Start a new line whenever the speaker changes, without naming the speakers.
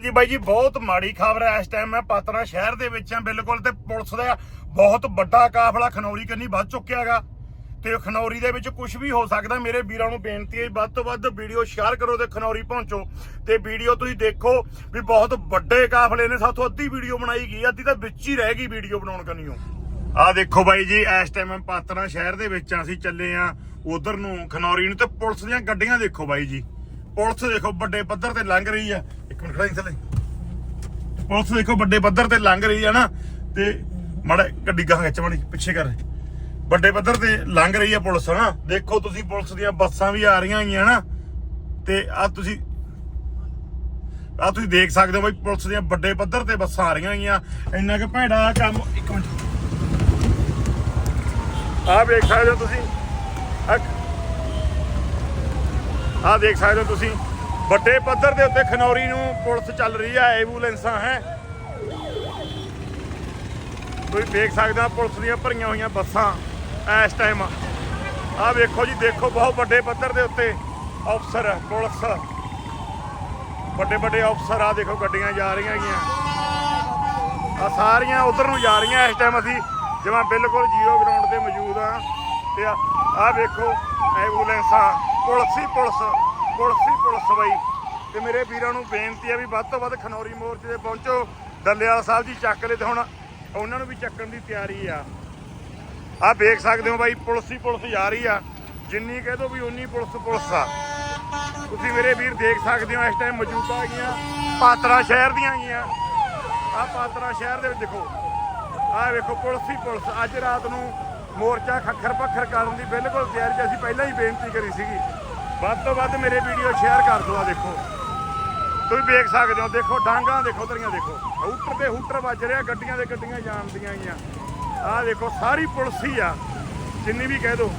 ਜੀ ਬਾਈ ਜੀ, ਬਹੁਤ ਮਾੜੀ ਖਬਰ ਹੈ ਇਸ ਟਾਈਮ ਮੈਂ ਪਾਤਰਾ ਸ਼ਹਿਰ ਦੇ ਵਿੱਚ ਹਾਂ, ਬਿਲਕੁਲ ਤੇ ਪੁਲਿਸ ਦਾ ਬਹੁਤ ਵੱਡਾ ਕਾਫਲਾ, ਖਨੌਰੀ ਕੰਨੀ ਵੱਧ ਚੁੱਕਿਆਗਾ ਤੇ ਖਨੌਰੀ ਦੇ ਵਿੱਚ ਕੁਝ ਵੀ ਹੋ ਸਕਦਾ, ਮੇਰੇ ਵੀਰਾਂ ਨੂੰ ਬੇਨਤੀ ਹੈ ਵੱਧ ਤੋਂ ਵੱਧ ਵੀਡੀਓ ਸ਼ੇਅਰ ਕਰੋ ਤੇ ਖਨੌਰੀ ਪਹੁੰਚੋ। ਤੇ ਵੀਡੀਓ ਤੁਸੀਂ ਦੇਖੋ ਵੀ ਬਹੁਤ ਵੱਡੇ ਕਾਫਲੇ ਨੇ, ਸਾਥੋਂ ਅੱਧੀ ਵੀਡੀਓ ਬਣਾਈ ਗਈ, ਅੱਧੀ ਤਾਂ ਵਿੱਚ ਹੀ ਰਹਿ ਗਈ ਵੀਡੀਓ ਬਣਾਉਣ ਕੰਨੀਓ। ਆਹ ਦੇਖੋ ਬਾਈ ਜੀ, ਇਸ ਟਾਈਮ ਮੈਂ ਪਾਤਰਾ ਸ਼ਹਿਰ ਦੇ ਵਿੱਚ ਅਸੀਂ ਚੱਲੇ ਆ ਉਧਰ ਨੂੰ, ਖਨੌਰੀ ਨੂੰ ਤੇ ਪੁਲਿਸ ਦੀਆਂ ਗੱਡੀਆਂ ਦੇਖੋ ਬਾਈ ਜੀ। ਪੁਲਿਸ ਦੇਖੋ, ਵੱਡੇ ਪੱਧਰ ਤੇ ਲੰਘ ਰਹੀ ਆ ਇੱਕ ਮਿੰਟ ਥੱਲੇ। ਪੁਲਿਸ ਦੇਖੋ ਵੱਡੇ ਪੱਧਰ ਤੇ ਲੰਘ ਰਹੀ ਹੈ ਨਾ, ਤੇ ਮਾੜਾ ਗੱਡੀ ਗਾਂ ਖਿੱਚ ਮਾੜੀ ਪਿੱਛੇ ਕਰ। ਵੱਡੇ ਪੱਧਰ ਤੇ ਲੰਘ ਰਹੀ ਆ ਪੁਲਿਸ ਨਾ ਦੇਖੋ ਤੁਸੀਂ ਪੁਲਿਸ ਦੀਆਂ ਬੱਸਾਂ ਵੀ ਆ ਰਹੀਆਂ ਹੈਗੀਆਂ ਨਾ ਤੇ ਆ ਤੁਸੀਂ ਆ ਤੁਸੀਂ ਦੇਖ ਸਕਦੇ ਹੋ ਬਈ ਪੁਲਿਸ ਦੀਆਂ ਵੱਡੇ ਪੱਧਰ ਤੇ ਬੱਸਾਂ ਆ ਰਹੀਆਂ ਹੈਗੀਆਂ। ਇੰਨਾ ਕਿ ਭੈੜਾ ਕੰਮ ਇੱਕ ਮਿੰਟ। ਆ ਵੇਖ ਸਕਦੇ ਹੋ ਤੁਸੀਂ। ਆ ਦੇਖ ਸਕਦੇ ਹੋ ਤੁਸੀਂ। ਵੱਡੇ ਪੱਧਰ ਦੇ ਉੱਤੇ ਖਨੌਰੀ ਨੂੰ ਪੁਲਿਸ ਚੱਲ ਰਹੀ ਹੈ ਐਂਬੂਲੈਂਸਾਂ ਹੈ। ਤੁਸੀਂ ਦੇਖ ਸਕਦੇ ਹੋ ਪੁਲਿਸ ਦੀਆਂ ਭਰੀਆਂ ਹੋਈਆਂ ਬੱਸਾਂ ਇਸ ਟਾਈਮ ਆ ਵੇਖੋ ਜੀ, ਦੇਖੋ ਬਹੁਤ ਵੱਡੇ ਪੱਧਰ ਦੇ ਉੱਤੇ ਅਫਸਰ ਪੁਲਿਸ। ਵੱਡੇ ਵੱਡੇ ਅਫਸਰ ਆ ਦੇਖੋ ਗੱਡੀਆਂ ਜਾ ਰਹੀਆਂ ਹੈਗੀਆਂ। ਆ ਸਾਰੀਆਂ ਉਧਰ ਨੂੰ ਜਾ ਰਹੀਆਂ ਇਸ ਟਾਈਮ ਅਸੀਂ। ਜਿਵੇਂ ਬਿਲਕੁਲ ਜ਼ੀਰੋ ਗਰਾਊਂਡ ਤੇ ਮੌਜੂਦ ਆ। ਤੇ ਆ ਆਹ ਵੇਖੋ ਐਂਬੂਲੈਂਸਾਂ, ਪੁਲਿਸ ਹੀ ਪੁਲਿਸ। ਪੁਲਿਸ ਹੀ ਪੁਲਿਸ ਬਈ। ਤੇ ਮੇਰੇ ਵੀਰਾਂ ਨੂੰ ਬੇਨਤੀ ਆ ਵੀ ਵੱਧ ਤੋਂ ਵੱਧ ਖਨੌਰੀ ਮੋਰਚੇ ਤੇ ਪਹੁੰਚੋ। ਡੱਲੇਵਾਲ ਸਾਹਿਬ ਜੀ ਚੱਕ ਲਏ ਤੇ ਹੁਣ। ਉਹਨਾਂ ਨੂੰ ਵੀ ਚੱਕਣ ਦੀ ਤਿਆਰੀ ਆ। ਆਹ ਦੇਖ ਸਕਦੇ ਹੋ ਬਾਈ, ਪੁਲਿਸ ਹੀ ਪੁਲਿਸ ਜਾ ਰਹੀ ਆ। ਜਿੰਨੀ ਕਹਿ ਦੋ ਵੀ ਉਨੀ ਪੁਲਿਸ ਪੁਲਿਸ ਆ। ਤੁਸੀਂ ਮੇਰੇ ਵੀਰ ਦੇਖ ਸਕਦੇ ਹੋ, ਇਸ ਟਾਈਮ ਮੌਜੂਦਾ ਹੈਗੀਆਂ ਪਾਤਰਾ ਸ਼ਹਿਰ ਦੀਆਂ ਹੈਗੀਆਂ। ਆ ਪਾਤਰਾ ਸ਼ਹਿਰ ਦੇ ਵਿੱਚ ਦੇਖੋ। ਆਹ ਵੇਖੋ, ਪੁਲਿਸ ਹੀ ਪੁਲਿਸ। ਅੱਜ ਰਾਤ ਨੂੰ ਮੋਰਚਾ ਖੱਖਰ ਪੱਖਰ ਕਰਨ ਦੀ ਬਿਲਕੁਲ ਤਿਆਰੀ 'ਚ ਅਸੀਂ ਪਹਿਲਾਂ ਹੀ ਬੇਨਤੀ ਕਰੀ ਸੀਗੀ। ਵੱਧ ਤੋਂ ਵੱਧ ਮੇਰੇ ਵੀਡੀਓ ਸ਼ੇਅਰ ਕਰ ਦਿਓ ਆ ਦੇਖੋ। ਤੁਸੀਂ ਵੇਖ ਸਕਦੇ ਹੋ, ਦੇਖੋ, ਡਾਂਗਾਂ, ਦੇਖੋ, ਤਰੀਆਂ, ਦੇਖੋ। ਹੂਟਰ ਤੇ ਹੂਟਰ ਵੱਜ ਰਿਹਾ, ਗੱਡੀਆਂ ਦੇ ਗੱਡੀਆਂ ਜਾਣਦੀਆਂ ਗਈਆਂ ਆਹ ਦੇਖੋ, ਸਾਰੀ ਪੁਲਿਸ ਹੀ ਆ। ਜਿੰਨੀ ਵੀ ਕਹਿ ਦੋ।